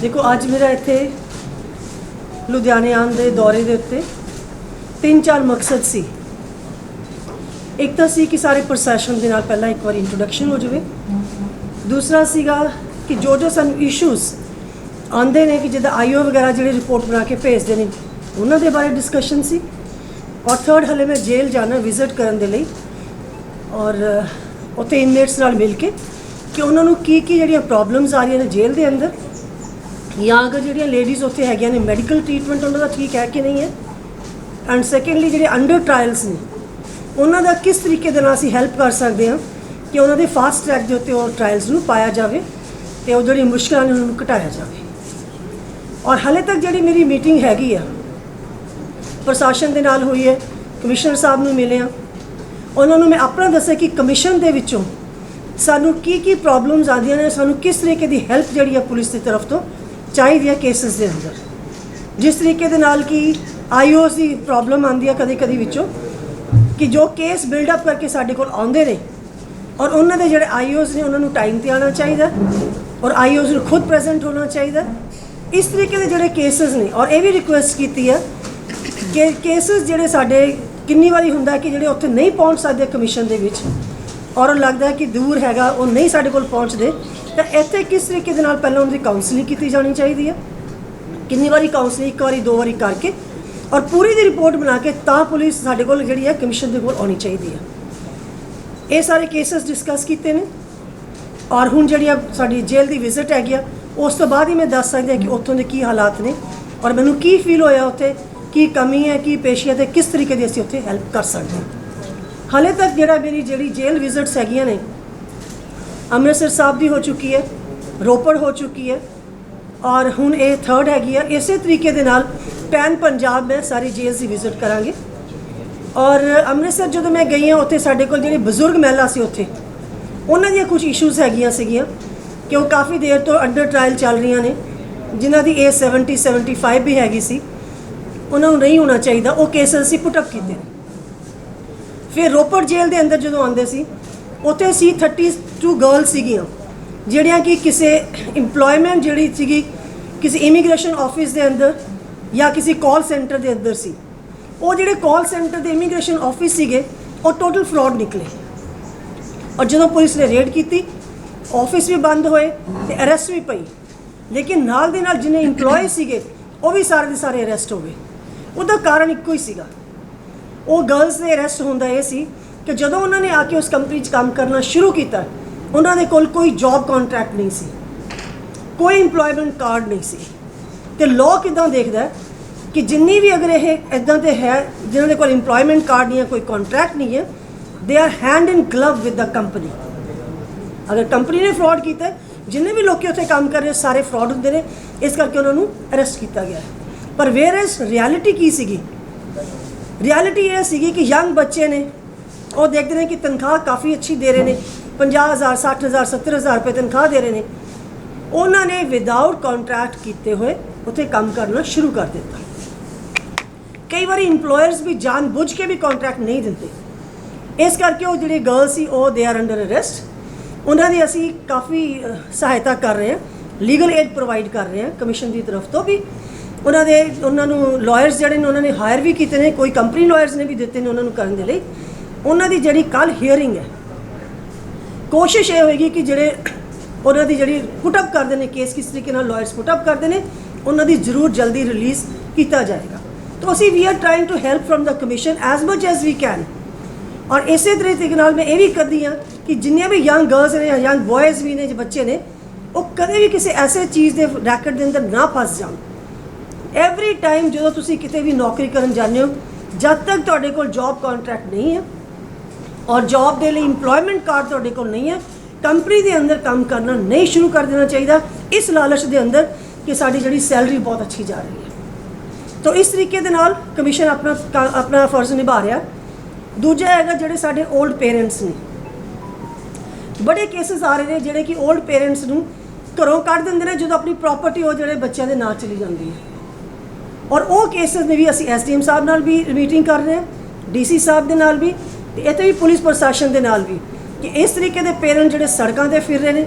ਦੇਖੋ, ਅੱਜ ਮੇਰਾ ਇੱਥੇ ਲੁਧਿਆਣੇ ਆਉਣ ਦੇ ਦੌਰੇ ਦੇ ਉੱਤੇ ਤਿੰਨ ਚਾਰ ਮਕਸਦ ਸੀ। ਇੱਕ ਤਾਂ ਸੀ ਕਿ ਸਾਰੇ ਪ੍ਰੋਸੈਸ਼ਨ ਦੇ ਨਾਲ ਪਹਿਲਾਂ ਇੱਕ ਵਾਰ ਇੰਟਰੋਡਕਸ਼ਨ ਹੋ ਜਾਵੇ। ਦੂਸਰਾ ਸੀਗਾ ਕਿ ਜੋ ਜੋ ਸਾਨੂੰ ਇਸ਼ੂਜ਼ ਆਉਂਦੇ ਨੇ ਕਿ ਜਿੱਦਾਂ ਆਈਓ ਵਗੈਰਾ ਜਿਹੜੇ ਰਿਪੋਰਟ ਬਣਾ ਕੇ ਭੇਜਦੇ ਨੇ, ਉਹਨਾਂ ਦੇ ਬਾਰੇ ਡਿਸਕਸ਼ਨ ਸੀ। ਔਰ ਥਰਡ ਹਲੇ ਮੈਂ ਜੇਲ੍ਹ ਜਾਣਾ ਵਿਜ਼ਿਟ ਕਰਨ ਦੇ ਲਈ। ਔਰ ਉੱਥੇ ਇਨਮੇਟਸ ਨਾਲ ਮਿਲ ਕੇ ਕਿ ਉਹਨਾਂ ਨੂੰ ਕੀ ਕੀ ਜਿਹੜੀਆਂ ਪ੍ਰੋਬਲਮਸ ਆ ਰਹੀਆਂ ਨੇ ਜੇਲ੍ਹ ਦੇ ਅੰਦਰ, ਜਾਂ ਅਗਰ ਜਿਹੜੀਆਂ ਲੇਡੀਜ਼ ਉੱਥੇ ਹੈਗੀਆਂ ਨੇ ਮੈਡੀਕਲ ਟ੍ਰੀਟਮੈਂਟ ਉਹਨਾਂ ਦਾ ਠੀਕ ਹੈ ਕਿ ਨਹੀਂ ਹੈ? ਐਂਡ ਸੈਕੰਡਲੀ ਜਿਹੜੇ ਅੰਡਰ ਟ੍ਰਾਇਲਸ ਨੇ, ਉਹਨਾਂ ਦਾ ਕਿਸ ਤਰੀਕੇ ਦੇ ਨਾਲ ਅਸੀਂ ਹੈਲਪ ਕਰ ਸਕਦੇ ਹਾਂ ਕਿ ਉਹਨਾਂ ਦੇ ਫਾਸਟ ਟਰੈਕ ਦੇ ਉੱਤੇ ਉਹ ਟ੍ਰਾਇਲਸ ਨੂੰ ਪਾਇਆ ਜਾਵੇ ਤੇ ਉਹ ਜਿਹੜੀ ਮੁਸ਼ਕਲਾਂ ਨੇ ਉਹਨਾਂ ਨੂੰ ਘਟਾਇਆ ਜਾਵੇ। ਔਰ ਹਲੇ ਤੱਕ ਜਿਹੜੀ ਮੇਰੀ ਮੀਟਿੰਗ ਹੈਗੀ ਆ, ਪ੍ਰਸ਼ਾਸਨ ਦੇ ਨਾਲ ਹੋਈ ਹੈ, ਕਮਿਸ਼ਨਰ ਸਾਹਿਬ ਨੂੰ ਮਿਲੇ ਆ ਉਹਨਾਂ ਨੂੰ ਮੈਂ ਆਪਣਾ ਦੱਸਿਆ ਕਿ ਕਮਿਸ਼ਨ ਦੇ ਵਿੱਚੋਂ ਸਾਨੂੰ ਕੀ ਕੀ ਪ੍ਰੋਬਲਮਸ ਆਉਂਦੀਆਂ ਨੇ, ਸਾਨੂੰ ਕਿਸ ਤਰੀਕੇ ਦੀ ਹੈਲਪ ਜਿਹੜੀ ਆ ਪੁਲਿਸ ਦੀ ਤਰਫ ਤੋਂ ਚਾਹੀਦੀ ਹੈ ਕੇਸਸ ਦੇ ਅੰਦਰ। ਜਿਸ ਤਰੀਕੇ ਦੇ ਨਾਲ ਕਿ ਆਈਓਸ ਦੀ ਪ੍ਰੋਬਲਮ ਆਉਂਦੀ ਆ ਕਦੇ ਕਦੇ ਵਿੱਚੋਂ, ਕਿ ਜੋ ਕੇਸ ਬਿਲਡ ਅਪ ਕਰਕੇ ਸਾਡੇ ਕੋਲ ਆਉਂਦੇ ਨੇ, ਔਰ ਉਹਨਾਂ ਦੇ ਜਿਹੜੇ ਆਈਓਸ ਨੇ ਉਹਨਾਂ ਨੂੰ ਟਾਈਮ ਤੇ ਆਉਣਾ ਚਾਹੀਦਾ, ਔਰ ਆਈਓਸ ਨੂੰ ਖੁਦ ਪ੍ਰੈਜ਼ੈਂਟ ਹੋਣਾ ਚਾਹੀਦਾ। ਇਸ ਤਰੀਕੇ ਦੇ ਜਿਹੜੇ ਕੇਸਸ ਨੇ, ਔਰ ਇਹ ਵੀ ਰਿਕੁਐਸਟ ਕੀਤੀ ਆ ਕਿ ਕੇਸਸ ਜਿਹੜੇ ਸਾਡੇ ਕਿੰਨੀ ਵਾਰੀ ਹੁੰਦਾ ਕਿ ਜਿਹੜੇ ਉੱਥੇ ਨਹੀਂ ਪਹੁੰਚ ਸਕਦੇ ਕਮਿਸ਼ਨ ਦੇ ਵਿੱਚ, ਔਰ ਲੱਗਦਾ ਕਿ ਦੂਰ ਹੈਗਾ, ਉਹ ਨਹੀਂ ਸਾਡੇ ਕੋਲ ਪਹੁੰਚਦੇ, ਤਾਂ ਇੱਥੇ ਕਿਸ ਤਰੀਕੇ ਦੇ ਨਾਲ ਪਹਿਲਾਂ ਉਹਨਾਂ ਦੀ ਕਾਉਂਸਲਿੰਗ ਕੀਤੀ ਜਾਣੀ ਚਾਹੀਦੀ ਹੈ? ਕਿੰਨੀ ਵਾਰੀ ਕਾਉਂਸਲਿੰਗ ਇੱਕ ਵਾਰੀ, ਦੋ ਵਾਰੀ ਕਰਕੇ, ਔਰ ਪੂਰੀ ਦੀ ਰਿਪੋਰਟ ਬਣਾ ਕੇ ਤਾਂ ਪੁਲਿਸ ਸਾਡੇ ਕੋਲ ਜਿਹੜੀ ਹੈ ਕਮਿਸ਼ਨ ਦੇ ਕੋਲ ਆਉਣੀ ਚਾਹੀਦੀ ਹੈ। ਇਹ ਸਾਰੇ ਕੇਸਸ ਡਿਸਕਸ ਕੀਤੇ ਨੇ, ਔਰ ਹੁਣ ਜਿਹੜੀ ਆ ਸਾਡੀ ਜੇਲ੍ਹ ਦੀ ਵਿਜ਼ਿਟ ਹੈਗੀ ਆ, ਉਸ ਤੋਂ ਬਾਅਦ ਹੀ ਮੈਂ ਦੱਸ ਸਕਦੀ ਹਾਂ ਕਿ ਉੱਥੋਂ ਦੇ ਕੀ ਹਾਲਾਤ ਨੇ, ਔਰ ਮੈਨੂੰ ਕੀ ਫੀਲ ਹੋਇਆ ਉੱਥੇ ਕੀ ਕਮੀ ਹੈ, ਕੀ ਪੇਸ਼ੀ ਹੈ ਤੇ ਕਿਸ ਤਰੀਕੇ ਦੀ ਅਸੀਂ ਉੱਥੇ ਹੈਲਪ ਕਰ ਸਕਦੇ ਹਾਂ। ਹਾਲੇ ਤੱਕ ਜਿਹੜਾ ਮੇਰੀ ਜਿਹੜੀ ਜੇਲ੍ਹ ਵਿਜ਼ਿਟਸ ਹੈਗੀਆਂ ਨੇ, ਅੰਮ੍ਰਿਤਸਰ ਸਾਹਿਬ ਦੀ ਹੋ ਚੁੱਕੀ ਹੈ, ਰੋਪੜ ਹੋ ਚੁੱਕੀ ਹੈ, ਔਰ ਹੁਣ ਇਹ ਥਰਡ ਹੈਗੀ ਆ। ਇਸੇ ਤਰੀਕੇ ਦੇ ਨਾਲ ਪੈਨ ਪੰਜਾਬ ਮੈਂ ਸਾਰੀ ਜੇਲ੍ਹ ਦੀ ਵਿਜ਼ਿਟ ਕਰਾਂਗੇ। ਔਰ ਅੰਮ੍ਰਿਤਸਰ ਜਦੋਂ ਮੈਂ ਗਈ ਹਾਂ, ਉੱਥੇ ਸਾਡੇ ਕੋਲ ਜਿਹੜੀ ਬਜ਼ੁਰਗ ਮਹਿਲਾ ਸੀ ਉੱਥੇ, ਉਹਨਾਂ ਦੀਆਂ ਕੁਝ ਇਸ਼ੂਜ਼ ਹੈਗੀਆਂ ਸੀਗੀਆਂ ਕਿ ਉਹ ਕਾਫੀ ਦੇਰ ਤੋਂ ਅੰਡਰ ਟ੍ਰਾਇਲ ਚੱਲ ਰਹੀਆਂ ਨੇ, ਜਿਨ੍ਹਾਂ ਦੀ ਏਜ 70 75 ਵੀ ਹੈਗੀ ਸੀ। ਉਹਨਾਂ ਨੂੰ ਨਹੀਂ ਹੋਣਾ ਚਾਹੀਦਾ, ਉਹ ਕੇਸ ਅਸੀਂ ਪੁੱਟ ਅਪ ਕੀਤੇ। ਫਿਰ ਰੋਪੜ ਜੇਲ੍ਹ ਦੇ ਅੰਦਰ ਜਦੋਂ ਆਉਂਦੇ ਸੀ, ਉੱਥੇ ਸੀ 32 ਗਰਲ ਸੀਗੀਆਂ, ਜਿਹੜੀਆਂ ਕਿ ਕਿਸੇ EMPLOYMENT ਜਿਹੜੀ ਸੀਗੀ, ਕਿਸੇ ਇਮੀਗ੍ਰੇਸ਼ਨ ਆਫਿਸ ਦੇ ਅੰਦਰ ਜਾਂ ਕਿਸੇ ਕਾਲ ਸੈਂਟਰ ਦੇ ਅੰਦਰ ਸੀ। ਉਹ ਜਿਹੜੇ ਕਾਲ ਸੈਂਟਰ ਦੇ ਇਮੀਗ੍ਰੇਸ਼ਨ ਆਫਿਸ ਸੀਗੇ, ਉਹ ਟੋਟਲ ਫਰਾਡ ਨਿਕਲੇ। ਔਰ ਜਦੋਂ ਪੁਲਿਸ ਨੇ ਰੇਡ ਕੀਤੀ ਆਫਿਸ ਵੀ ਬੰਦ ਹੋਏ ਤੇ ਅਰੈਸਟ ਵੀ ਪਈ। ਲੇਕਿਨ ਨਾਲ ਦੇ ਨਾਲ ਜਿਹਨੇ EMPLOYE ਸੀਗੇ, ਉਹ ਵੀ ਸਾਰੇ ਦੇ ਸਾਰੇ ਅਰੈਸਟ ਹੋ ਗਏ। ਉਹਦਾ ਕਾਰਨ ਇੱਕੋ ਹੀ ਸੀਗਾ। ਉਹ ਗਰਲਸ ਦੇ ਅਰੈਸਟ ਹੁੰਦਾ ਇਹ ਸੀ ਕਿ ਜਦੋਂ ਉਹਨਾਂ ਨੇ ਆ ਕੇ ਉਸ ਕੰਪਨੀ 'ਚ ਕੰਮ ਕਰਨਾ ਸ਼ੁਰੂ ਕੀਤਾ, ਉਹਨਾਂ ਦੇ ਕੋਲ ਕੋਈ ਜੌਬ ਕੰਟਰੈਕਟ ਨਹੀਂ ਸੀ, ਕੋਈ EMPLOYMENT ਕਾਰਡ ਨਹੀਂ ਸੀ। ਤੇ ਲਾਅ ਕਿਦਾਂ ਦੇਖਦਾ ਕਿ ਜਿੰਨੀ ਵੀ ਅਗਰ ਇਹ ਇਦਾਂ ਦੇ ਹੈ, ਜਿਨ੍ਹਾਂ ਦੇ ਕੋਲ EMPLOYMENT ਕਾਰਡ ਨਹੀਂ ਹੈ, ਕੋਈ ਕੰਟਰੈਕਟ ਨਹੀਂ ਹੈ they are hand in glove with the company ਅਗਰ ਕੰਪਨੀ ਨੇ ਫਰਾਡ ਕੀਤਾ ਜਿੰਨੇ ਵੀ ਲੋਕੀ ਉੱਥੇ ਕੰਮ ਕਰ ਰਹੇ ਸਾਰੇ ਫਰਾਡ ਹੁੰਦੇ ਨੇ, ਇਸ ਕਰਕੇ ਉਹਨਾਂ ਨੂੰ ਅਰੈਸਟ ਕੀਤਾ ਗਿਆ ਪਰ ਵੇਅਰ ਇਜ਼ ਰਿਐਲਿਟੀ ਕੀ ਸੀਗੀ? ਰਿਐਲਿਟੀ ਇਹ ਸੀਗੀ ਕਿ ਯੰਗ ਬੱਚੇ ਨੇ, ਉਹ ਦੇਖਦੇ ਨੇ ਕਿ ਤਨਖਾਹ ਕਾਫੀ ਅੱਛੀ ਦੇ ਰਹੇ ਨੇ 50000 60000 70000 ਰੁਪਏ ਤਨਖਾਹ ਦੇ ਰਹੇ ਨੇ। ਉਹਨਾਂ ਨੇ ਵਿਦਆਊਟ ਕੰਟਰੈਕਟ ਕੀਤੇ ਹੋਏ, ਉੱਥੇ ਕੰਮ ਕਰਨਾ ਸ਼ੁਰੂ ਕਰ ਦਿੱਤਾ। ਕਈ ਵਾਰੀ EMPLOYERS ਵੀ ਜਾਣ ਬੁੱਝ ਕੇ ਵੀ ਕੰਟਰੈਕਟ ਨਹੀਂ ਦਿੰਦੇ। ਇਸ ਕਰਕੇ ਉਹ ਜਿਹੜੇ ਗਰਲ ਸੀ, ਉਹ ਦੇ ਆਰ ਅੰਡਰ ਅਰੈਸਟ ਉਹਨਾਂ ਦੀ ਅਸੀਂ ਕਾਫੀ ਸਹਾਇਤਾ ਕਰ ਰਹੇ ਹਾਂ। ਲੀਗਲ ਏਡ ਪ੍ਰੋਵਾਈਡ ਕਰ ਰਹੇ ਹਾਂ ਕਮਿਸ਼ਨ ਦੀ ਤਰਫ ਤੋਂ ਵੀ। ਉਹਨਾਂ ਦੇ, ਉਹਨਾਂ ਨੂੰ ਲਾਇਰਸ ਜਿਹੜੇ ਨੇ, ਉਹਨਾਂ ਨੇ ਹਾਇਰ ਵੀ ਕੀਤੇ ਨੇ, ਕੋਈ ਕੰਪਨੀ ਲਾਇਰਸ ਨੇ ਵੀ ਦਿੱਤੇ ਨੇ ਉਹਨਾਂ ਨੂੰ ਕਰਨ ਦੇ ਲਈ। ਉਹਨਾਂ ਦੀ ਜਿਹੜੀ ਕੱਲ ਹੀਅਰਿੰਗ ਹੈ, ਕੋਸ਼ਿਸ਼ ਇਹ ਹੋਏਗੀ ਕਿ ਜਿਹੜੇ ਉਹਨਾਂ ਦੀ ਜਿਹੜੀ ਪੁੱਟ ਅਪ ਕਰਦੇ ਨੇ ਕੇਸ ਕਿਸ ਤਰੀਕੇ ਨਾਲ ਲਾਇਰਸ ਪੁੱਟ ਅਪ ਕਰਦੇ ਨੇ, ਉਹਨਾਂ ਦੀ ਜ਼ਰੂਰ ਜਲਦੀ ਰਿਲੀਜ਼ ਕੀਤਾ ਜਾਏਗਾ। ਤਾਂ ਅਸੀਂ we are trying to help from the commission as much as we can ਔਰ ਇਸੇ ਤਰੀਕੇ ਨਾਲ ਮੈਂ ਇਹ ਵੀ ਕਰਦੀ ਹਾਂ ਕਿ ਜਿੰਨੀਆਂ ਵੀ ਯੰਗ ਗਰਲਸ ਨੇ ਯੰਗ ਬॉयਜ਼ ਵੀ ਨੇ, ਜੋ ਬੱਚੇ ਨੇ, ਉਹ ਕਦੇ ਵੀ ਕਿਸੇ ਐਸੇ ਚੀਜ਼ ਦੇ ਰੈਕਟ ਦੇ ਅੰਦਰ ਨਾ ਫਸ ਜਾਣ। ਐਵਰੀ ਟਾਈਮ ਜਦੋਂ ਤੁਸੀਂ ਕਿਤੇ ਵੀ ਨੌਕਰੀ ਕਰਨ ਜਾਂਦੇ ਹੋ, ਜਦ ਤੱਕ ਤੁਹਾਡੇ ਕੋਲ ਜੌਬ ਕੰਟਰੈਕਟ ਨਹੀਂ ਹੈ ਔਰ ਜੌਬ ਦੇ ਲਈ EMPLOYMENT ਕਾਰਡ ਤੁਹਾਡੇ ਕੋਲ ਨਹੀਂ ਹੈ ਕੰਪਨੀ ਦੇ ਅੰਦਰ ਕੰਮ ਕਰਨਾ ਨਹੀਂ ਸ਼ੁਰੂ ਕਰ ਦੇਣਾ ਚਾਹੀਦਾ। ਇਸ ਲਾਲਚ ਦੇ ਅੰਦਰ ਕਿ ਸਾਡੀ ਜਿਹੜੀ ਸੈਲਰੀ ਬਹੁਤ ਅੱਛੀ ਜਾ ਰਹੀ ਹੈ। ਤਾਂ ਇਸ ਤਰੀਕੇ ਦੇ ਨਾਲ ਕਮਿਸ਼ਨ ਆਪਣਾ ਆਪਣਾ ਫਰਜ਼ ਨਿਭਾ ਰਿਹਾ। ਦੂਜਾ ਹੈਗਾ ਜਿਹੜੇ ਸਾਡੇ 올ਡ ਪੇਰੈਂਟਸ ਨੇ। ਬੜੇ ਕੇਸਸ ਆ ਰਹੇ ਨੇ ਜਿਹੜੇ ਕਿ 올ਡ ਪੇਰੈਂਟਸ ਨੂੰ ਘਰੋਂ ਕੱਢ ਦਿੰਦੇ ਨੇ ਜਦੋਂ ਆਪਣੀ ਪ੍ਰਾਪਰਟੀ ਉਹ ਜਿਹੜੇ ਬੱਚਿਆਂ ਦੇ ਨਾਂ ਚਲੀ ਜਾਂਦੀ ਹੈ। ਔਰ ਉਹ ਕੇਸਸ ਨੇ ਵੀ ਅਸੀਂ ਐਸਡੀਐਮ ਸਾਹਿਬ ਨਾਲ ਵੀ ਮੀਟਿੰਗ ਕਰ ਰਹੇ ਹਾਂ ਡੀਸੀ ਸਾਹਿਬ ਦੇ ਨਾਲ ਵੀ ਤੇ ਇੱਥੇ ਵੀ ਪੁਲਿਸ ਪ੍ਰਸ਼ਾਸਨ ਦੇ ਨਾਲ ਵੀ ਕਿ ਇਸ ਤਰੀਕੇ ਦੇ ਪੇਰੈਂਟ ਜਿਹੜੇ ਸੜਕਾਂ ਤੇ ਫਿਰ ਰਹੇ ਨੇ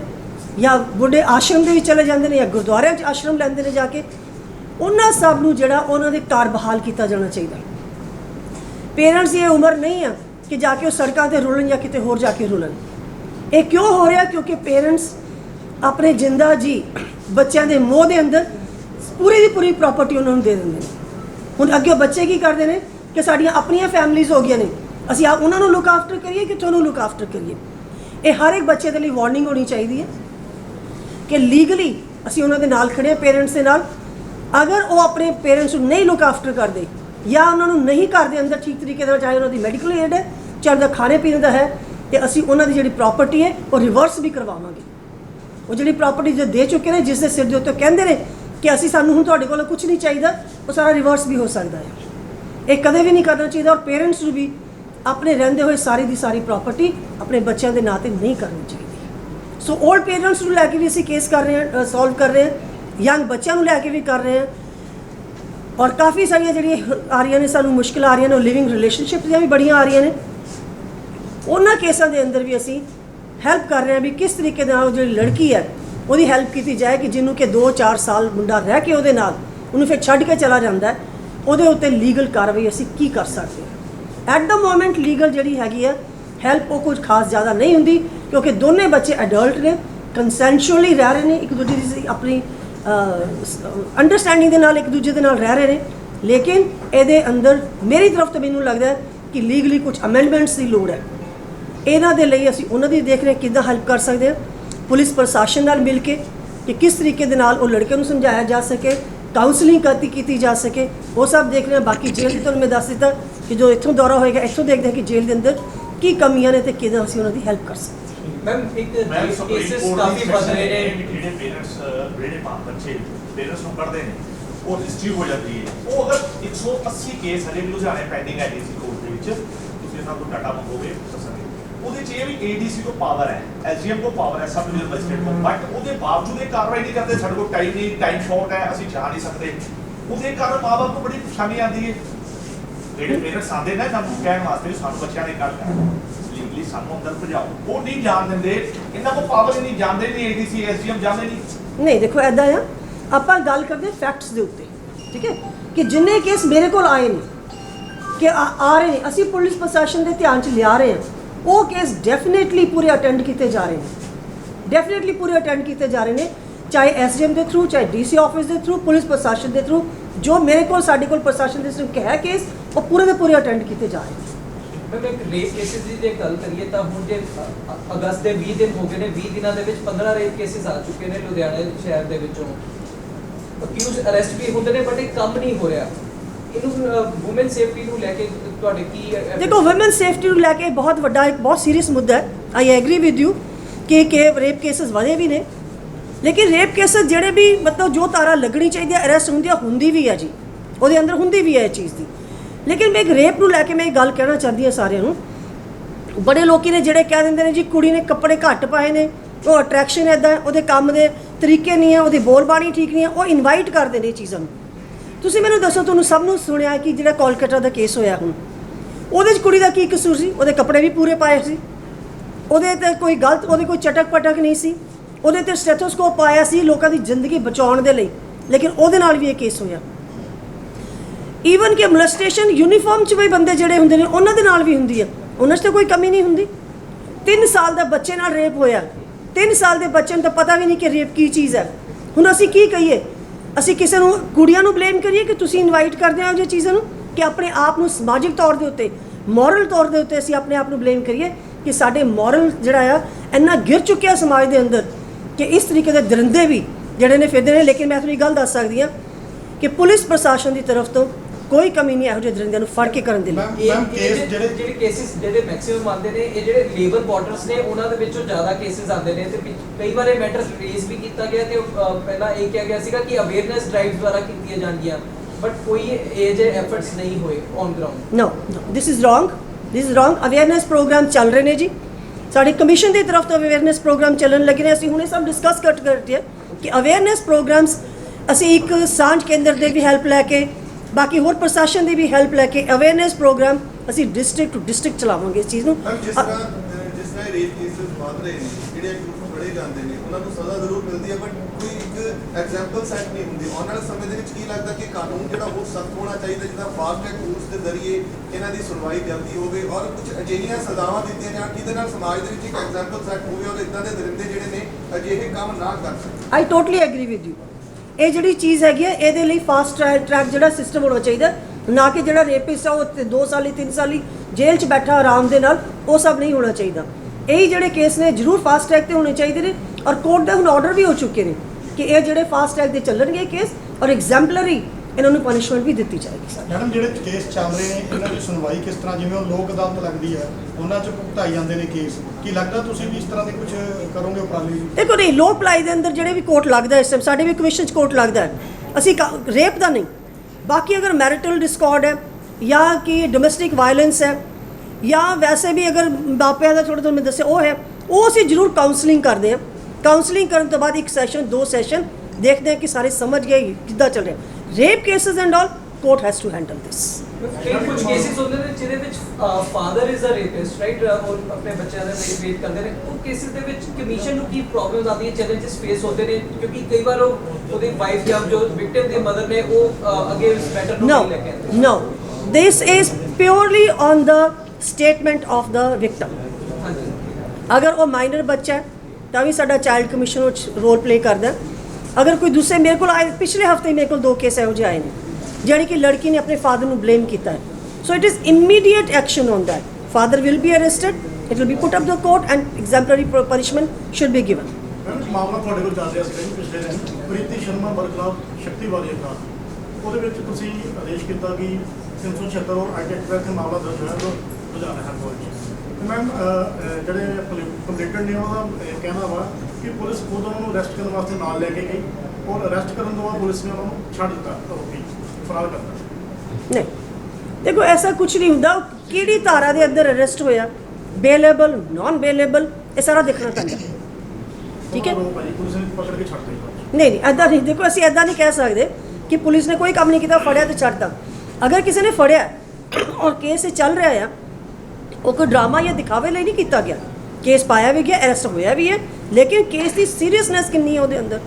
ਜਾਂ ਬੁੱਢੇ ਆਸ਼ਰਮ ਦੇ ਵਿੱਚ ਚਲੇ ਜਾਂਦੇ ਨੇ ਜਾਂ ਗੁਰਦੁਆਰਿਆਂ 'ਚ ਆਸ਼ਰਮ ਲੈਂਦੇ ਨੇ ਜਾ ਕੇ, ਉਹਨਾਂ ਸਭ ਨੂੰ ਜਿਹੜਾ ਉਹਨਾਂ ਦੇ ਘਰ ਬਹਾਲ ਕੀਤਾ ਜਾਣਾ ਚਾਹੀਦਾ। ਪੇਰੈਂਟਸ ਦੀ ਇਹ ਉਮਰ ਨਹੀਂ ਆ ਕਿ ਜਾ ਕੇ ਉਹ ਸੜਕਾਂ ਤੇ ਰੁਲਣ ਜਾਂ ਕਿਤੇ ਹੋਰ ਜਾ ਕੇ ਰੁਲਣ। ਇਹ ਕਿਉਂ ਹੋ ਰਿਹਾ? ਕਿਉਂਕਿ ਪੇਰੈਂਟਸ ਆਪਣੇ ਜਿੰਦਾ ਜੀ ਬੱਚਿਆਂ ਦੇ ਮੋਹ ਦੇ ਅੰਦਰ ਪੂਰੀ ਦੀ ਪੂਰੀ ਪ੍ਰਾਪਰਟੀ ਉਹਨਾਂ ਨੂੰ ਦੇ ਦਿੰਦੇ ਨੇ। ਹੁਣ ਅੱਗੇ ਉਹ ਬੱਚੇ ਕੀ ਕਰਦੇ ਨੇ ਕਿ ਸਾਡੀਆਂ ਆਪਣੀਆਂ ਫੈਮਲੀਆਂ ਹੋ ਗਈਆਂ ਨੇ। ਅਸੀਂ ਆ ਉਹਨਾਂ ਨੂੰ ਲੁੱਕ ਆਫਟਰ ਕਰੀਏ ਕਿ ਤੁਹਾਨੂੰ ਲੁੱਕ ਆਫਟਰ ਕਰੀਏ? ਇਹ ਹਰ ਇੱਕ ਬੱਚੇ ਦੇ ਲਈ ਵਾਰਨਿੰਗ ਹੋਣੀ ਚਾਹੀਦੀ ਹੈ ਕਿ ਲੀਗਲੀ ਅਸੀਂ ਉਹਨਾਂ ਦੇ ਨਾਲ ਖੜੇ ਪੇਰੈਂਟਸ ਦੇ ਨਾਲ। ਅਗਰ ਉਹ ਆਪਣੇ ਪੇਰੈਂਟਸ ਨੂੰ ਨਹੀਂ ਲੁੱਕ ਆਫਟਰ ਕਰਦੇ ਜਾਂ ਉਹਨਾਂ ਨੂੰ ਨਹੀਂ ਘਰ ਦੇ ਅੰਦਰ ਠੀਕ ਤਰੀਕੇ ਨਾਲ, ਚਾਹੇ ਉਹਨਾਂ ਦੀ ਮੈਡੀਕਲ ਏਡ ਹੈ, ਚਾਹੇ ਉਹਦਾ ਖਾਣੇ ਪੀਣ ਦਾ ਹੈ, ਤੇ ਅਸੀਂ ਉਹਨਾਂ ਦੀ ਜਿਹੜੀ ਪ੍ਰਾਪਰਟੀ ਹੈ, ਉਹ ਰਿਵਰਸ ਵੀ ਕਰਵਾਵਾਂਗੇ। ਉਹ ਜਿਹੜੀ ਪ੍ਰਾਪਰਟੀ ਜੋ ਦੇ ਚੁੱਕੇ ਨੇ ਜਿਸ ਦੇ ਸਿਰ ਦੇ ਉੱਤੇ ਕਹਿੰਦੇ ਨੇ ਕਿ ਅਸੀਂ ਸਾਨੂੰ ਹੁਣ ਤੁਹਾਡੇ ਕੋਲੋਂ ਕੁਝ ਨਹੀਂ ਚਾਹੀਦਾ, ਉਹ ਸਾਰਾ ਰਿਵਰਸ ਵੀ ਹੋ ਸਕਦਾ ਹੈ। ਇਹ ਕਦੇ ਵੀ ਨਹੀਂ ਕਰਨਾ ਚਾਹੀਦਾ ਔਰ ਪੇਰੈਂਟਸ ਨੂੰ ਵੀ ਆਪਣੇ ਰਹਿੰਦੇ ਹੋਏ ਸਾਰੀ ਦੀ ਸਾਰੀ ਪ੍ਰਾਪਰਟੀ ਆਪਣੇ ਬੱਚਿਆਂ ਦੇ ਨਾਂ ਤੇ ਨਹੀਂ ਕਰਨੀ ਚਾਹੀਦੀ। ਸੋ 올ਡ ਪੇਰੈਂਟਸ ਨੂੰ ਲੈ ਕੇ ਵੀ ਅਸੀਂ ਕੇਸ ਕਰ ਰਹੇ ਹਾਂ ਸੋਲਵ ਕਰ ਰਹੇ ਹਾਂ ਯੰਗ ਬੱਚਿਆਂ ਨੂੰ ਲੈ ਕੇ ਵੀ ਕਰ ਰਹੇ ਹਾਂ। ਔਰ ਕਾਫੀ ਸਾਰੀਆਂ ਜਿਹੜੀਆਂ ਆ ਰਹੀਆਂ ਨੇ, ਸਾਨੂੰ ਮੁਸ਼ਕਿਲ ਆ ਰਹੀਆਂ ਨੇ, ਉਹ ਲਿਵਿੰਗ ਰਿਲੇਸ਼ਨਸ਼ਿਪ ਦੀਆਂ ਵੀ ਬੜੀਆਂ ਆ ਰਹੀਆਂ ਨੇ। ਉਹਨਾਂ ਕੇਸਾਂ ਦੇ ਅੰਦਰ ਵੀ ਅਸੀਂ ਹੈਲਪ ਕਰ ਰਹੇ ਹਾਂ ਵੀ ਕਿਸ ਤਰੀਕੇ ਦੇ ਨਾਲ ਉਹ ਜਿਹੜੀ ਲੜਕੀ ਹੈ ਉਹਦੀ ਹੈਲਪ ਕੀਤੀ ਜਾਏ ਕਿ ਜਿਹਨੂੰ ਕਿ 2-4 ਸਾਲ ਮੁੰਡਾ ਰਹਿ ਕੇ ਉਹਦੇ ਨਾਲ, ਉਹਨੂੰ ਫਿਰ ਛੱਡ ਕੇ ਚਲਾ ਜਾਂਦਾ ਉਹਦੇ ਉੱਤੇ ਲੀਗਲ ਕਾਰਵਾਈ ਅਸੀਂ ਕੀ ਕਰ ਸਕਦੇ ਹਾਂ? ਐਟ ਦਾ ਮੋਮੈਂਟ ਲੀਗਲ ਜਿਹੜੀ ਹੈਗੀ ਹੈ ਹੈਲਪ ਉਹ ਕੁਝ ਖਾਸ ਜ਼ਿਆਦਾ ਨਹੀਂ ਹੁੰਦੀ, ਕਿਉਂਕਿ ਦੋਨੇ ਬੱਚੇ ਅਡਲਟ ਨੇ ਕੰਸੈਂਸ਼ੂਅਲੀ ਰਹਿ ਰਹੇ ਨੇ, ਇੱਕ ਦੂਜੇ ਦੀ ਆਪਣੀ ਅੰਡਰਸਟੈਂਡਿੰਗ ਦੇ ਨਾਲ ਇੱਕ ਦੂਜੇ ਦੇ ਨਾਲ ਰਹਿ ਰਹੇ ਨੇ। ਲੇਕਿਨ ਇਹਦੇ ਅੰਦਰ ਮੇਰੀ ਤਰਫ ਤੋਂ ਮੈਨੂੰ ਲੱਗਦਾ ਕਿ ਲੀਗਲੀ ਕੁਝ ਅਮੈਂਡਮੈਂਟਸ ਦੀ ਲੋੜ ਹੈ। ਇਹਨਾਂ ਦੇ ਲਈ ਅਸੀਂ ਉਹਨਾਂ ਦੀ ਦੇਖ ਰਹੇ ਕਿੱਦਾਂ ਹੈਲਪ ਕਰ ਸਕਦੇ ਹਾਂ? ਪੁਲਿਸ ਪ੍ਰਸ਼ਾਸਨ ਨਾਲ ਮਿਲ ਕੇ ਕਿ ਕਿਸ ਤਰੀਕੇ ਦੇ ਨਾਲ ਉਹ ਲੜਕੇ ਨੂੰ ਸਮਝਾਇਆ ਜਾ ਸਕੇ ਕਾਉਂਸਲਿੰਗ ਕਰਤੀ ਕੀਤੀ ਜਾ ਸਕੇ। ਉਹ ਸਭ ਦੇਖ ਰਹੇ ਬਾਕੀ ਜੇਲ੍ਹ ਦੀ ਤੁਹਾਨੂੰ ਮੈਂ ਦੱਸ ਦਿੱਤਾ ਕਿ ਜੋ ਇੱਥੋਂ ਦੌਰਾ ਹੋਏਗਾ ਇੱਥੋਂ ਦੇਖਦੇ ਹਾਂ ਕਿ ਜੇਲ੍ਹ ਦੇ ਅੰਦਰ ਕੀ ਕਮੀਆਂ ਨੇ ਤੇ ਕਿੱਦਾਂ ਅਸੀਂ ਉਹਨਾਂ ਦੀ ਹੈਲਪ ਕਰ ਸਕਦੇ ਮੈਮ ਇੱਕ ਕੇਸਿਸ ਕਾਫੀ ਦੀ ਵੱਧ ਰਹੇ ਨੇ ਜਿਹੜੇ ਪੇਰੈਂਟਸ ਜਿਹੜੇ ਬੱਚੇ ਪੇਰੈਂਟਸ ਨੂੰ ਪੜ੍ਹਦੇ ਨੇ ਉਹ ਰਜਿਸਟਰੀ ਹੋ ਜਾਂਦੀ ਹੈ। ਉਹ ਅਗਰ 180 ਕੇਸ ਹਜੇ ਵੀ ਲੁਧਿਆਣੇ ਪੈਂਡਿੰਗ ਹੈ ਡੀਸੀ ਕੋਰਟ ਦੇ ਵਿੱਚ ਤੁਸੀਂ ਇਹਨਾਂ ਕੋਲ ਡਾਟਾ ਮੰਗੋਗੇ ਦੱਸਾਂਗੇ। ਉਹਦੇ ਚ ਇਹ ਵੀ ਏਡੀਸੀ ਕੋ ਪਾਵਰ ਹੈ ਐਸਜੀਐਮ ਕੋ ਪਾਵਰ ਹੈ ਸਬ ਡਿਵੀਜ਼ਨ ਮੈਜਿਸਟ੍ਰੇਟ ਕੋ ਬਟ ਉਹਦੇ ਬਾਵਜੂਦ ਇਹ ਕਾਰਵਾਈ ਨਹੀਂ ਕਰਦੇ, ਸਾਡੇ ਕੋਲ ਟਾਈਮ ਨਹੀਂ ਟਾਈਮ ਸ਼ਾਰਟ ਹੈ, ਅਸੀਂ ਜਾ ਨਹੀਂ ਸਕਦੇ। ਉਹਦੇ ਕਾਰਨ ਮਾਂ ਨੂੰ ਬੜੀ ਪਰੇਸ਼ਾਨੀ ਆਉਂਦੀ ਹੈ। ਜਿਹੜੇ ਪੇਰੈਂਟਸ ਆਉਂਦੇ ਨੇ ਸਾਨੂੰ ਕਹਿਣ ਵਾਸਤੇ ਸਾਨੂੰ ਬੱਚਿਆਂ ਦੇ ਘਰ ਜਾਣਾ ਲੀਗਲੀ ਸਾਨੂੰ ਅੰਦਰ ਭਜਾਓ। ਉਹ ਨਹੀਂ ਜਾਣ ਦਿੰਦੇ। ਇਹਨਾਂ ਕੋਲ ਪਾਵਰ ਨਹੀਂ ਜਾਂਦੇ ਨਹੀਂ ਏਡੀਸੀ ਐਸਡੀਐਮ ਜਾਂਦੇ ਨਹੀਂ। ਨਹੀਂ, ਦੇਖੋ ਐਦਾਂ ਆ। ਆਪਾਂ ਗੱਲ ਕਰਦੇ ਫੈਕਟਸ ਦੇ ਉੱਤੇ, ਠੀਕ ਹੈ? ਕਿ ਜਿੰਨੇ ਕੇਸ ਮੇਰੇ ਕੋਲ ਆਏ ਨੇ, ਕਿ ਆ ਰਹੇ ਨੇ, ਅਸੀਂ ਪੁਲਿਸ ਪ੍ਰਸ਼ਾਸਨ ਦੇ ਧਿਆਨ 'ਚ ਲਿਆ ਰਹੇ ਹਾਂ। ਉਹ ਕੇਸ ਡੈਫੀਨੇਟਲੀ ਪੂਰੇ ਅਟੈਂਡ ਕੀਤੇ ਜਾ ਰਹੇ ਨੇ। ਡੈਫੀਨੇਟਲੀ ਪੂਰੇ ਅਟੈਂਡ ਕੀਤੇ ਜਾ ਰਹੇ ਨੇ, ਚਾਹੇ ਐਸਡੀਐਮ ਦੇ ਥਰੂ ਚਾਹੇ ਡੀਸੀ ਆਫਿਸ ਦੇ ਥਰੂ ਪੁਲਿਸ ਪ੍ਰਸ਼ਾਸਨ ਦੇ ਥਰੂ ਜੋ ਮੇਰੇ ਕੋਲ, ਸਾਡੇ ਕੋਲ ਪ੍ਰਸ਼ਾਸਨ ਦੇ ਥਰੂ ਹੈ ਕੇਸ ਉਹ ਪੂਰੇ ਦੇ ਪੂਰੇ ਅਟੈਂਡ ਕੀਤੇ ਜਾ ਰਹੇ ਨੇ। ਮੈਮ ਇੱਕ ਰੇਪ ਕੇਸਿਸ ਦੀ ਜੇ ਗੱਲ ਕਰੀਏ ਤਾਂ ਹੁਣ ਜੇ ਅਗਸਤ ਦੇ 20 ਦਿਨ ਹੋ ਗਏ ਨੇ 20 ਦਿਨਾਂ ਦੇ ਵਿੱਚ 15 ਰੇਪ ਕੇਸਿਸ ਆ ਚੁੱਕੇ ਨੇ ਲੁਧਿਆਣਾ ਸ਼ਹਿਰ ਦੇ ਵਿੱਚੋਂ। ਅਕਿਊਜ਼ ਅਰੈਸਟ ਵੀ ਹੁੰਦੇ ਨੇ ਬਟ ਇਹ ਕੰਮ ਨਹੀਂ ਹੋ ਰਿਹਾ। ਇਹਨੂੰ ਔਮਨ ਸੇਫਟੀ ਨੂੰ ਲੈ ਕੇ ਤੁਹਾਡੇ ਕੀ ਦੇਖੋ ਔਮਨ ਸੇਫਟੀ ਨੂੰ ਲੈ ਕੇ ਬਹੁਤ ਵੱਡਾ ਇੱਕ ਬਹੁਤ ਸੀਰੀਅਸ ਮੁੱਦਾ ਹੈ। ਆਈ ਐਗਰੀ ਵਿਦ ਯੂ ਕਿ ਕਿ ਰੇਪ ਕੇਸਸ ਵਧੇ ਵੀ ਨੇ। ਲੇਕਿਨ ਰੇਪ ਕੇਸਸ ਜਿਹੜੇ ਵੀ, ਮਤਲਬ ਜੋ ਤਾਰਾ ਲੱਗਣੀ ਚਾਹੀਦੀ ਹੈ ਅਰੈਸਟ ਹੁੰਦੀ ਹੈ ਹੁੰਦੀ ਵੀ ਹੈ ਜੀ। ਉਹਦੇ ਅੰਦਰ ਹੁੰਦੀ ਵੀ ਹੈ ਇਹ ਚੀਜ਼ ਦੀ। ਲੇਕਿਨ ਮੈਂ ਇੱਕ ਰੇਪ ਨੂੰ ਲੈ ਕੇ ਮੈਂ ਇਹ ਗੱਲ ਕਹਿਣਾ ਚਾਹੁੰਦੀ ਹਾਂ ਸਾਰਿਆਂ ਨੂੰ। ਬੜੇ ਲੋਕੀ ਨੇ ਜਿਹੜੇ ਕਹਿ ਦਿੰਦੇ ਨੇ ਜੀ, ਕੁੜੀ ਨੇ ਕੱਪੜੇ ਘੱਟ ਪਾਏ ਨੇ, ਉਹ ਅਟਰੈਕਸ਼ਨ ਐਦਾਂ ਉਹਦੇ ਕੰਮ ਦੇ ਤਰੀਕੇ ਨਹੀਂ ਹੈ ਉਹਦੀ ਬੋਲਬਾਣੀ ਠੀਕ ਨਹੀਂ ਹੈ ਉਹ ਇਨਵਾਈਟ ਕਰਦੇ ਨੇ ਇਹ ਚੀਜ਼ਾਂ ਨੂੰ। ਤੁਸੀਂ ਮੈਨੂੰ ਦੱਸੋ, ਤੁਹਾਨੂੰ ਸਭ ਨੂੰ ਸੁਣਿਆ ਕਿ ਜਿਹੜਾ ਕੋਲਕਾਤਾ ਦਾ ਕੇਸ ਹੋਇਆ ਹੁਣ, ਉਹਦੇ 'ਚ ਕੁੜੀ ਦਾ ਕੀ ਕਸੂਰ ਸੀ? ਉਹਦੇ ਕੱਪੜੇ ਵੀ ਪੂਰੇ ਪਾਏ ਸੀ। ਉਹਦੇ ਤੇ ਕੋਈ ਗਲਤ, ਉਹਦੇ ਕੋਈ ਚਟਕ ਪਟਕ ਨਹੀਂ ਸੀ। ਉਹਦੇ ਤੇ ਸਟੈਥੋਸਕੋਪ ਪਾਇਆ ਸੀ ਲੋਕਾਂ ਦੀ ਜ਼ਿੰਦਗੀ ਬਚਾਉਣ ਦੇ ਲਈ, ਲੇਕਿਨ ਉਹਦੇ ਨਾਲ ਵੀ ਇਹ ਕੇਸ ਹੋਇਆ। ਈਵਨ ਕਿ ਮੋਲੈਸਟੇਸ਼ਨ ਯੂਨੀਫਾਰਮ 'ਚ ਵੀ ਬੰਦੇ ਜਿਹੜੇ ਹੁੰਦੇ ਨੇ, ਉਹਨਾਂ ਦੇ ਨਾਲ ਵੀ ਹੁੰਦੀ ਹੈ ਉਹਨਾਂ 'ਚ ਤਾਂ ਕੋਈ ਕਮੀ ਨਹੀਂ ਹੁੰਦੀ। 3 ਸਾਲ ਦਾ ਬੱਚੇ ਨਾਲ ਰੇਪ ਹੋਇਆ। 3 ਸਾਲ ਦੇ ਬੱਚੇ ਨੂੰ ਤਾਂ ਪਤਾ ਵੀ ਨਹੀਂ ਕਿ ਰੇਪ ਕੀ ਚੀਜ਼ ਹੈ ਹੁਣ ਅਸੀਂ ਕੀ ਕਹੀਏ? ਅਸੀਂ ਕਿਸੇ ਨੂੰ, ਕੁੜੀਆਂ ਨੂੰ ਬਲੇਮ ਕਰੀਏ ਕਿ ਤੁਸੀਂ ਇਨਵਾਈਟ ਕਰਦੇ ਹੋ ਜੇ ਚੀਜ਼ਾਂ ਨੂੰ? ਕਿ ਆਪਣੇ ਆਪ ਨੂੰ ਸਮਾਜਿਕ ਤੌਰ ਦੇ ਉੱਤੇ ਮੋਰਲ ਤੌਰ ਦੇ ਉੱਤੇ ਅਸੀਂ ਆਪਣੇ ਆਪ ਨੂੰ ਬਲੇਮ ਕਰੀਏ ਕਿ ਸਾਡੇ ਮੋਰਲ ਜਿਹੜਾ ਆ, ਇੰਨਾ ਗਿਰ ਚੁੱਕਿਆ ਸਮਾਜ ਦੇ ਅੰਦਰ ਕਿ ਇਸ ਤਰੀਕੇ ਦੇ ਦਰਿੰਦੇ ਵੀ ਜਿਹੜੇ ਨੇ ਫਿਰਦੇ ਨੇ। ਲੇਕਿਨ ਮੈਂ ਤੁਹਾਨੂੰ ਇੱਕ ਗੱਲ ਦੱਸ ਸਕਦੀ ਹਾਂ ਕਿ ਪੁਲਿਸ ਪ੍ਰਸ਼ਾਸਨ ਦੀ ਤਰਫ ਤੋਂ ਕੋਈ ਕਮੀ ਨਹੀਂ ਇਹੋ ਜਿਹੇ ਦਰਿੰਦਿਆਂ ਨੂੰ ਫੜ ਕੇ ਕਰਨ ਦੇ ਲਈ। ਮੈਮ ਕੇਸ ਜਿਹੜੇ ਕੇਸਿਸ ਜਿਹੜੇ ਮੈਕਸਿਮਮ ਆਉਂਦੇ ਨੇ ਇਹ ਜਿਹੜੇ ਲੇਬਰ ਕੁਆਟਰਸ ਨੇ ਉਹਨਾਂ ਦੇ ਵਿੱਚੋਂ ਜ਼ਿਆਦਾ ਕੇਸਿਸ ਆਉਂਦੇ ਨੇ। ਤੇ ਪਿ- ਕਈ ਵਾਰ ਇਹ ਮੈਟਰ ਰੇਜ਼ ਵੀ ਕੀਤਾ ਗਿਆ ਤੇ ਉਹ, ਪਹਿਲਾਂ ਇਹ ਕਿਹਾ ਗਿਆ ਸੀਗਾ ਕਿ ਅਵੇਅਰਨੈਸ ਡਰਾਈਵ ਦੁਆਰਾ ਕੀਤੀਆਂ ਜਾਣਗੀਆਂ। ਬਟ ਕੋਈ ਇਹ ਜੇ ਐਫਰਟਸ ਨਹੀਂ ਹੋਏ on ground no this is wrong this is wrong awareness programme ਚੱਲ ਰਹੇ ਨੇ ਜੀ। ਸਾਡੀ ਕਮਿਸ਼ਨ ਦੀ ਤਰਫ ਤੋਂ ਅਵੇਅਰਨੈਸ ਪ੍ਰੋਗਰਾਮ ਚੱਲਣ ਲੱਗੇ ਨੇ। ਅਸੀਂ ਹੁਣੇ ਸਭ ਡਿਸਕਸ ਕਰ ਕਰਦੇ ਹਾਂ ਕਿ ਅਵੇਅਰਨੈਸ ਪ੍ਰੋਗਰਾਮਸ ਅਸੀਂ ਇੱਕ ਸਾਂਝ ਕੇਂਦਰ ਦੇ ਵੀ ਹੈਲਪ ਲੈ ਕੇ ਬਾਕੀ ਹੋਰ ਪ੍ਰਸ਼ਾਸਨ ਦੀ ਵੀ ਹੈਲਪ ਲੈ ਕੇ ਅਵੇਅਰਨੈਸ ਪ੍ਰੋਗਰਾਮ ਅਸੀਂ ਡਿਸਟ੍ਰਿਕਟ ਟੂ ਡਿਸਟ੍ਰਿਕਟ ਚਲਾਵਾਂਗੇ ਇਸ ਚੀਜ਼ ਨੂੰ। ਜਿਸ ਤਰ੍ਹਾਂ ਜਿਸ ਤਰ੍ਹਾਂ ਰੇਪ ਕੇਸਿਸ ਵੱਧ ਰਹੇ ਨੇ ਜਿਹੜੇ ਨੂੰ ਫੜੇ ਜਾਂਦੇ ਨੇ ਉਹਨਾਂ ਨੂੰ ਸਜ਼ਾ ਜ਼ਰੂਰ ਮਿਲਦੀ ਹੈ ਬਟ ਕੋਈ ਇੱਕ ਐਗਜ਼ਾਮਪਲ ਸੈੱਟ ਨਹੀਂ ਹੁੰਦੀ। ਆਉਣ ਵਾਲੇ ਸਮੇਂ ਦੇ ਵਿੱਚ ਕੀ ਲੱਗਦਾ ਕਿ ਕਾਨੂੰਨ ਜਿਹੜਾ ਉਹ ਸਖਤ ਹੋਣਾ ਚਾਹੀਦਾ ਜਿਹਦਾ ਫਾਸਟ ਟਰੈਕ ਰੂਲਸ ਦੇ ਜ਼ਰੀਏ ਇਹਨਾਂ ਦੀ ਸੁਣਵਾਈ ਜਲਦੀ ਹੋਵੇ ਔਰ ਕੁਝ ਅਜਿਹੀਆਂ ਸਜ਼ਾਵਾਂ ਦਿੱਤੀਆਂ ਜਾਣ ਜਿਹਦੇ ਨਾਲ ਸਮਾਜ ਦੇ ਵਿੱਚ ਇੱਕ ਐਗਜ਼ਾਮਪਲ ਸੈੱਟ ਹੋਵੇ ਔਰ ਇਦਾਂ ਦੇ ਦਰਿੰਦੇ ਜਿਹੜੇ ਨੇ ਅਜਿਹੇ ਕੰਮ ਨਾ ਕਰ ਸਕਣ। I totally agree with you ਇਹ ਜਿਹੜੀ ਚੀਜ਼ ਹੈਗੀ ਹੈ, ਇਹਦੇ ਲਈ ਫਾਸਟ ਟਰੈਕ ਜਿਹੜਾ ਸਿਸਟਮ ਹੋਣਾ ਚਾਹੀਦਾ ਨਾ ਕਿ ਜਿਹੜਾ ਰੇਪਿਸਟ ਆ, ਉਹ 2 ਸਾਲੀ 3 ਹੀ ਜੇਲ੍ਹ 'ਚ ਬੈਠਾ ਆਰਾਮ ਦੇ ਨਾਲ, ਉਹ ਸਭ ਨਹੀਂ ਹੋਣਾ ਚਾਹੀਦਾ। ਇਹ ਜਿਹੜੇ ਕੇਸ ਨੇ, ਜ਼ਰੂਰ ਫਾਸਟ ਟਰੈਕ ਤੇ ਹੋਣੇ ਚਾਹੀਦੇ ਨੇ ਔਰ ਕੋਰਟ ਦੇ ਹੁਣ ਆਰਡਰ ਵੀ ਹੋ ਚੁੱਕੇ ਨੇ ਕਿ ਇਹ ਜਿਹੜੇ ਫਾਸਟ ਟਰੈਕ ਦੇ ਚੱਲਣਗੇ ਕੇਸ ਔਰ ਐਗਜ਼ੈਂਪਲਰੀ ਇਹਨਾਂ ਨੂੰ ਪਨਿਸ਼ਮੈਂਟ ਵੀ ਦਿੱਤੀ ਜਾਏਗੀ ਸਰ। ਮੈਡਮ ਜਿਹੜੇ ਕੇਸ ਚੱਲ ਰਹੇ ਨੇ ਇਹਨਾਂ ਦੀ ਸੁਣਵਾਈ ਕਿਸ ਤਰ੍ਹਾਂ? ਜਿਵੇਂ ਉਹ ਲੋਕ ਅਦਾਲਤ ਲੱਗਦੀ ਹੈ ਉਹਨਾਂ 'ਚ ਭੁਗਤਾਈ ਜਾਂਦੇ ਨੇ ਕੇਸ ਕੀ ਲੱਗਦਾ ਤੁਸੀਂ ਵੀ ਇਸ ਤਰ੍ਹਾਂ ਦੇ ਕੁਝ ਕਰੋਗੇ ਉਪਰਾਲੇ? ਦੇਖੋ ਨਹੀਂ ਲੋਕ ਭਲਾਈ ਦੇ ਅੰਦਰ ਜਿਹੜੇ ਵੀ ਕੋਰਟ ਲੱਗਦਾ ਇਸ ਟਾਈਮ ਸਾਡੇ ਵੀ ਕਮਿਸ਼ਨ 'ਚ ਕੋਰਟ ਲੱਗਦਾ ਹੈ। ਅਸੀਂ ਰੇਪ ਦਾ ਨਹੀਂ। ਬਾਕੀ ਅਗਰ ਮੈਰਿਟਲ ਡਿਸਕੋਰਡ ਹੈ ਜਾਂ ਕਿ ਡੋਮੈਸਟਿਕ ਵਾਇਲੈਂਸ ਹੈ ਜਾਂ ਵੈਸੇ ਵੀ ਅਗਰ ਮਾਪਿਆਂ ਦਾ ਥੋੜਾ ਤੁਹਾਨੂੰ ਦੱਸਿਆ ਉਹ ਹੈ ਉਹ ਅਸੀਂ ਜ਼ਰੂਰ ਕਾਉਂਸਲਿੰਗ ਕਰਦੇ ਹਾਂ। ਕਾਉਂਸਲਿੰਗ ਕਰਨ ਤੋਂ ਬਾਅਦ ਇੱਕ ਸੈਸ਼ਨ ਦੋ ਸੈਸ਼ਨ ਦੇਖਦੇ ਹਾਂ ਕਿ ਸਾਰੇ ਸਮਝ ਗਏ ਕਿੱਦਾਂ ਚੱਲ ਰਿਹਾ। Rape cases and all court has to handle this ਕਈ ਕੁਝ ਕੇਸਿਸ ਹੁੰਦੇ ਨੇ ਜਿਹਦੇ ਵਿੱਚ father is a rapist right ਔਰ ਆਪਣੇ ਬੱਚਿਆਂ ਦਾ ਰੇਪ ਵੇਟ ਕਰਦੇ ਨੇ ਉਹ ਕੇਸਿਸ ਦੇ ਵਿੱਚ ਕਮਿਸ਼ਨ ਨੂੰ ਕੀ ਪ੍ਰੋਬਲਮਸ ਆਉਂਦੀਆਂ ਚੈਲੰਜਸ ਫੇਸ ਹੁੰਦੇ ਨੇ ਕਿਉਂਕਿ ਕਈ ਵਾਰ ਉਹ ਉਹਦੀ ਵਾਈਫ ਜਾਂ ਜੋ ਵਿਕਟਿਮ ਦੀ ਮਦਰ ਨੇ ਉਹ ਅੱਗੇ ਮੈਟਰ ਨੂੰ No, ਨਹੀਂ ਲੈ ਕੇ ਆਉਂਦੇ no. This is purely on the statement of the victim. ਹਾਂਜੀ ਅਗਰ ਉਹ ਮਾਈਨਰ ਬੱਚਾ ਹੈ ਤਾਂ ਵੀ ਸਾਡਾ ਚਾਈਲਡ ਕਮਿਸ਼ਨ ਉਹ ਰੋਲ ਪਲੇ ਕਰਦਾ ਹੈ। ਅਗਰ ਕੋਈ ਦੂਸਰੇ ਮੇਰੇ ਕੋਲ ਆਏ, ਪਿਛਲੇ ਹਫ਼ਤੇ ਹੀ ਮੇਰੇ ਕੋਲ ਦੋ ਕੇਸ ਇਹੋ ਜਿਹੇ ਆਏ ਨੇ ਜਿਹੜੀ ਕਿ ਲੜਕੀ ਨੇ ਆਪਣੇ ਫਾਦਰ ਨੂੰ ਬਲੇਮ ਕੀਤਾ ਹੈ। So it is immediate action on that father will be arrested it will be put up the court and exemplary punishment should be given ma'am ਇੱਕ ਮਾਮਲਾ ਤੁਹਾਡੇ ਕੋਲ ਚੱਲ ਰਿਹਾ ਸੀ ਜੀ ਪਿਛਲੇ ਦਿਨ, ਪ੍ਰੀਤੀ ਸ਼ਰਮਾ ਬਰਖਲਾਫ ਸ਼ਕਤੀਵਾਦੀ ਅਪਰਾਧ ਉਹਦੇ ਵਿੱਚ ਤੁਸੀਂ ਆਦੇਸ਼ ਕੀਤਾ ਕਿ 376 ਔਰ ਆਈਟੈਕ ਦਾ ਮਾਮਲਾ ਦਰਜ ਹੋਇਆ, ਜੋ ਲੁਧਿਆਣਾ ਹੈ ਕੋਲ ਮੈਮ ਜਿਹੜੇ ਕੰਪਲੇਂਟਡ ਨੇ ਉਹਨਾਂ ਦਾ ਇਹ ਕਹਿਣਾ ਵਾ ਕਿ ਪੁਲਿਸ ਖੁਦ ਉਹਨਾਂ ਨੂੰ ਅਰੈਸਟ ਕਰਨ ਵਾਸਤੇ ਨਾਲ ਲੈ ਕੇ ਗਈ ਔਰ ਅਰੈਸਟ ਕਰਨ ਤੋਂ ਬਾਅਦ ਪੁਲਿਸ ਨੇ ਉਹਨਾਂ ਨੂੰ ਛੱਡ ਦਿੱਤਾ ਰੋਕੀ ਫਰਾਰ ਕਰਤਾ ਨਹੀਂ ਦੇਖੋ ਐਸਾ ਕੁਝ ਨਹੀਂ ਹੁੰਦਾ ਕਿਹੜੀ ਧਾਰਾ ਦੇ ਅੰਦਰ ਅਰੈਸਟ ਹੋਇਆ? ਬੇਲੇਬਲ ਨਾਨ ਬੇਲੇਬਲ ਇਹ ਸਾਰਾ ਦੇਖਣਾ ਪੈਂਦਾ। ਠੀਕ ਹੈ? ਪੁਲਿਸ ਨੇ ਪਕੜ ਕੇ ਛੱਡ ਦਿੱਤਾ। ਨਹੀਂ ਨਹੀਂ ਐਦਾਂ ਨਹੀਂ ਦੇਖੋ ਅਸੀਂ ਐਦਾਂ ਨਹੀਂ ਕਹਿ ਸਕਦੇ ਕਿ ਪੁਲਿਸ ਨੇ ਕੋਈ ਕੰਮ ਨਹੀਂ ਕੀਤਾ ਫੜਿਆ ਤੇ ਛੱਡਦਾ ਅਗਰ ਕਿਸੇ ਨੇ ਫੜਿਆ ਔਰ ਕੇਸ ਚੱਲ ਰਿਹਾ ਆ ਉਹ ਕੋਈ ਡਰਾਮਾ ਜਾਂ ਦਿਖਾਵੇ ਲਈ ਨਹੀਂ ਕੀਤਾ ਗਿਆ। ਕੇਸ ਪਾਇਆ ਵੀ ਗਿਆ ਅਰੈਸਟ ਹੋਇਆ ਵੀ ਹੈ ਲੇਕਿਨ ਕੇਸ ਦੀ ਸੀਰੀਅਸਨੈਸ ਕਿੰਨੀ ਹੈ ਉਹਦੇ ਅੰਦਰ?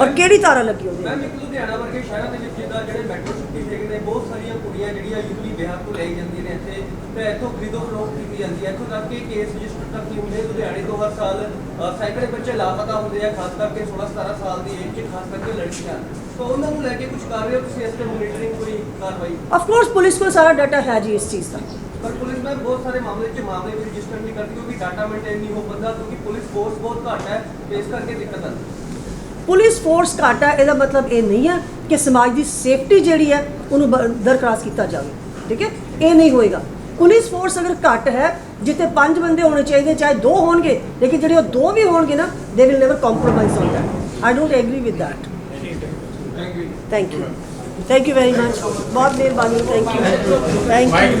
ਔਰ ਕਿਹੜੀ ਧਾਰਾ ਲੱਗੀ ਉਹਦੇ ਮੈਮ ਅੰਦਰ? ਇੱਕ ਲੁਧਿਆਣਾ ਵਰਗੇ ਸ਼ਹਿਰਾਂ ਦੇ ਵਿੱਚ ਜਿੱਦਾਂ ਜਿਹੜੇ ਮੈਟਰੋ ਸਿਟੀ ਹੈਗੇ ਨੇ ਬਹੁਤ ਸਾਰੀਆਂ ਕੁੜੀਆਂ ਜਿਹੜੀਆਂ ਯੂਜ਼ਲੀ ਬਿਹਾਰ ਤੋਂ ਲਈ ਜਾਂਦੀਆਂ ਨੇ ਇੱਥੇ ਤੇ ਇੱਥੋਂ ਖਰੀਦੋ ਫਰੋਖਤ ਕੀਤੀ ਜਾਂਦੀ ਹੈ। ਇੱਥੋਂ ਤੱਕ ਕਿ ਕੇਸ ਰਜਿਸਟਰ ਤੱਕ ਨਹੀਂ ਹੁੰਦੇ ਲੁਧਿਆਣੇ ਤੋਂ ਹਰ ਸਾਲ ਅ, ਸੈਂਕੜੇ ਬੱਚੇ ਲਾਪਤਾ ਹੁੰਦੇ ਆ ਖਾਸ ਕਰਕੇ 16 17 ਸਾਲ ਦੀ ਏਜ 'ਚ ਖਾਸ ਕਰਕੇ ਲੜਕੀਆਂ। ਤਾਂ ਉਹਨਾਂ ਨੂੰ ਲੈ ਕੇ ਕੁਝ ਕਰ ਰਹੇ ਹੋ ਤੁਸੀਂ ਇਸ ਤੇ ਮੋਨੀਟਰਿੰਗ ਕੋਈ ਕਾਰਵਾਈ? ਆਫ ਕੋਰਸ ਪੁਲਿਸ ਕੋਲ ਸਾਰਾ ਡਾਟਾ ਹੈ ਜੀ ਇਸ ਚੀਜ਼ ਦਾ। ਪਰ ਪੁਲਿਸ ਮੈਂ ਬਹੁਤ ਸਾਰੇ ਮਾਮਲੇ 'ਚ ਮਾਮਲੇ ਵੀ ਰਜਿਸਟਰ ਨਹੀਂ ਕਰਦੀ ਕਿਉਂਕਿ ਡਾਟਾ ਮੇਨਟੇਨ ਨਹੀਂ ਹੋ ਪਾਉਂਦਾ ਕਿਉਂਕਿ ਪੁਲਿਸ ਫੋਰਸ ਬਹੁਤ ਘੱਟ ਹੈ ਇਸ ਕਰਕੇ ਦਿੱਕਤ ਆਉਂਦੀ ਪੁਲਿਸ ਫੋਰਸ ਘੱਟ ਹੈ, ਇਹਦਾ ਮਤਲਬ ਇਹ ਨਹੀਂ ਹੈ ਕਿ ਸਮਾਜ ਦੀ ਸੇਫਟੀ ਜਿਹੜੀ ਹੈ, ਉਹਨੂੰ ਦਰਖਾਸਤ ਕੀਤਾ ਜਾਵੇ, ਠੀਕ ਹੈ? ਇਹ ਨਹੀਂ ਹੋਏਗਾ। ਪੁਲਿਸ ਫੋਰਸ ਅਗਰ ਘੱਟ ਹੈ, ਜਿੱਥੇ ਪੰਜ ਬੰਦੇ ਹੋਣੇ ਚਾਹੀਦੇ, ਚਾਹੇ ਦੋ ਹੋਣਗੇ, ਲੇਕਿਨ ਜਿਹੜੇ ਉਹ ਦੋ ਵੀ ਹੋਣਗੇ ਨਾ they will never compromise on that I don't agree with that thank you thank you thank you very much ਬਹੁਤ ਮਿਹਰਬਾਨੀ ਥੈਂਕ ਯੂ ਥੈਂਕ ਯੂ